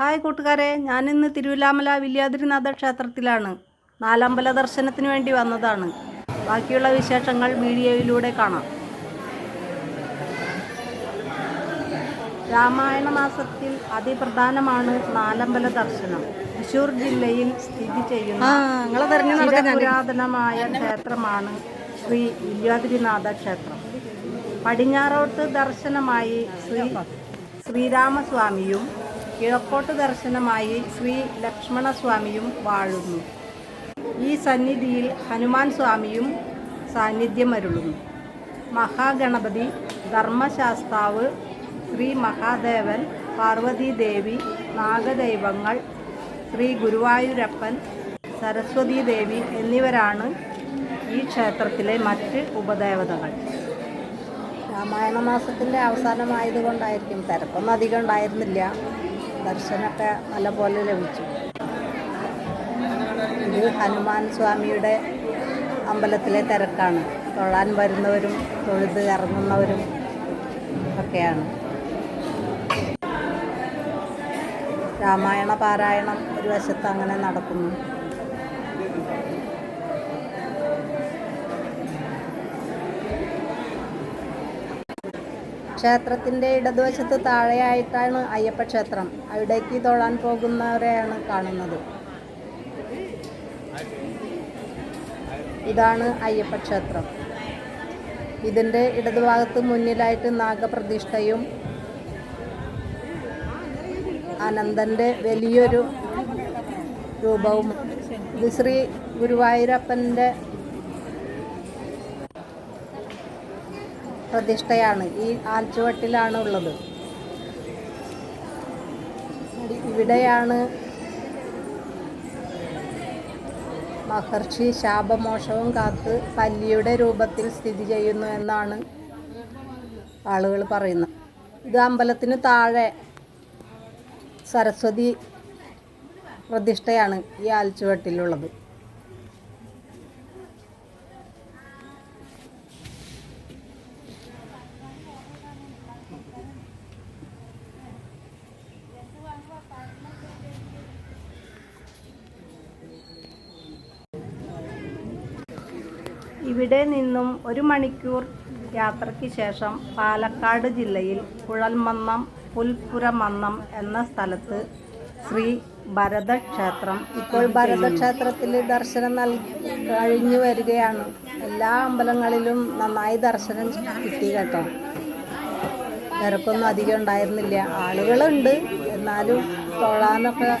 Hi കൂട്ടുകാരെ ഞാനിന്ന് തിരുവില്ലാമല വില്യാദ്രിനാഥ ക്ഷേത്രത്തിലാണ്. നാലമ്പല ദർശനത്തിന് വേണ്ടി വന്നതാണ്. ബാക്കിയുള്ള വിശേഷങ്ങൾ വീഡിയോയിലൂടെ കാണാം. രാമായണ മാസത്തിൽ അതിപ്രധാനമാണ് നാലമ്പല ദർശനം. തൃശൂർ ജില്ലയിൽ സ്ഥിതി ചെയ്യുന്ന പുരാതനമായ ക്ഷേത്രമാണ് ശ്രീ വില്യാദ്രിനാഥ ക്ഷേത്രം. പടിഞ്ഞാറോട്ട് ദർശനമായി ശ്രീ ശ്രീരാമസ്വാമിയും കിഴക്കോട്ട് ദർശനമായി ശ്രീ ലക്ഷ്മണസ്വാമിയും വാഴുന്നു. ഈ സന്നിധിയിൽ ഹനുമാൻ സ്വാമിയും സാന്നിധ്യമരുളുന്നു. മഹാഗണപതി ധർമ്മശാസ്താവ് ശ്രീ മഹാദേവൻ പാർവതീദേവി നാഗദൈവങ്ങൾ ശ്രീ ഗുരുവായൂരപ്പൻ സരസ്വതീദേവി എന്നിവരാണ് ഈ ക്ഷേത്രത്തിലെ മറ്റ് ഉപദേവതകൾ. രാമായണ മാസത്തിന്റെ അവസാനമായതുകൊണ്ടായിരിക്കും. തിരക്കൊന്നും അധികം ഉണ്ടായിരുന്നില്ല. ദർശനമൊക്കെ നല്ലപോലെ ലഭിച്ചു. ഇത് ഹനുമാൻ സ്വാമിയുടെ അമ്പലത്തിലെ തിരക്കാണ്. തൊഴാൻ വരുന്നവരും തൊഴുത് ഇറങ്ങുന്നവരും ഒക്കെയാണ്. രാമായണ പാരായണം ഒരു വശത്ത് അങ്ങനെ നടക്കുന്നു. ക്ഷേത്രത്തിന്റെ ഇടതുവശത്ത് താഴെയായിട്ടാണ് അയ്യപ്പ ക്ഷേത്രം. അവിടേക്ക് തൊഴാൻ പോകുന്നവരെയാണ് കാണുന്നത്. ഇതാണ് അയ്യപ്പ ക്ഷേത്രം. ഇതിന്റെ ഇടതുഭാഗത്ത് മുന്നിലായിട്ട് നാഗപ്രതിഷ്ഠയും അനന്തന്റെ വലിയൊരു രൂപവും. ഇത് ശ്രീ ഗുരുവായൂരപ്പന്റെ പ്രതിഷ്ഠയാണ്. ഈ ആൽച്ചുവട്ടിലാണ് ഉള്ളത്. ഇവിടെയാണ് മഹർഷി ശാപമോഷവും കാത്ത് പല്ലിയുടെ രൂപത്തിൽ സ്ഥിതി ചെയ്യുന്നു എന്നാണ് ആളുകൾ പറയുന്നത്. ഇത് അമ്പലത്തിന് താഴെ സരസ്വതി പ്രതിഷ്ഠയാണ് ഈ ആൽച്ചുവട്ടിലുള്ളത്. ഇവിടെ നിന്നും ഒരു മണിക്കൂർ യാത്രയ്ക്ക് ശേഷം പാലക്കാട് ജില്ലയിൽ കുഴൽമന്നം പുൽപ്പുരമന്നം എന്ന സ്ഥലത്ത് ശ്രീ ഭരതക്ഷേത്രം ഇപ്പോൾ ഭരതക്ഷേത്രത്തിൽ ദർശനം നൽ കഴിഞ്ഞു വരികയാണ്. എല്ലാ അമ്പലങ്ങളിലും നന്നായി ദർശനം കിട്ടി കേട്ടോ. തിരക്കൊന്നും അധികം ഉണ്ടായിരുന്നില്ല. ആളുകളുണ്ട്. എന്നാലും തൊഴാനൊക്കെ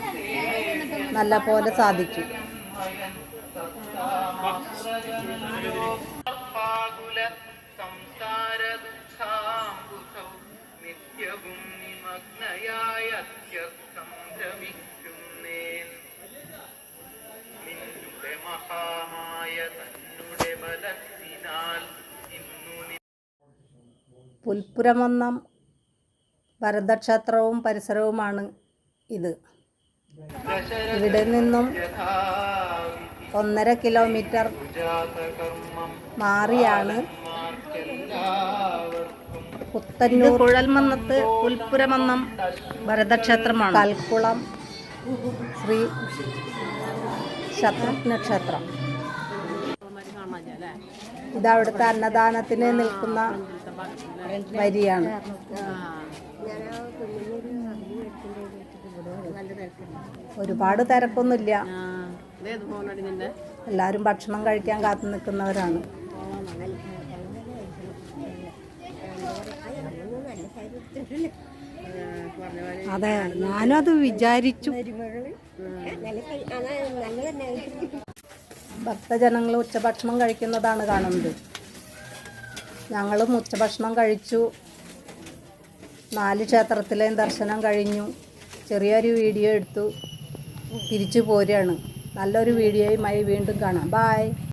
നല്ല പോലെ സാധിച്ചു. പാകുല സംസാര ദുഃഖാംബുധൗ നിത്യവും നിമഗ്നയായ അത്യർത്ഥം ഭ്രമിക്കുന്നേൻ നിന്നുടെ മഹാമായ തന്നുടെ ബലത്തിനാൽ പുൽപ്പുരമന്നം ഭരതക്ഷേത്രവും പരിസരവുമാണ് ഇത്. ഇവിടെ നിന്നും ഒന്നര കിലോമീറ്റർ മാറിയാണ്. പുത്തന്നൂർ കുഴൽമന്നത്ത് പുൽപ്പുരമന്നം ഭരതക്ഷേത്രമാണ്. കൽക്കുളം ശ്രീ ശത്രുഘ്ന ക്ഷേത്രം ഇതവിടുത്തെ അന്നദാനത്തിന് നിൽക്കുന്ന വരിയാണ്. ഒരുപാട് തിരക്കൊന്നുമില്ല. എല്ലാവരും ഭക്ഷണം കഴിക്കാൻ കാത്തു നിൽക്കുന്നവരാണ്. അതെ ഞാനും അത് വിചാരിച്ചു. ഭക്തജനങ്ങൾ ഉച്ചഭക്ഷണം കഴിക്കുന്നതാണ് കാണുന്നത്. ഞങ്ങളും ഉച്ചഭക്ഷണം കഴിച്ചു. നാല് ക്ഷേത്രത്തിലെയും ദർശനം കഴിഞ്ഞു. ചെറിയൊരു വീഡിയോ എടുത്തു. തിരിച്ചു പോരുകയാണ്. നല്ലൊരു വീഡിയോയുമായി വീണ്ടും കാണാം. ബായ്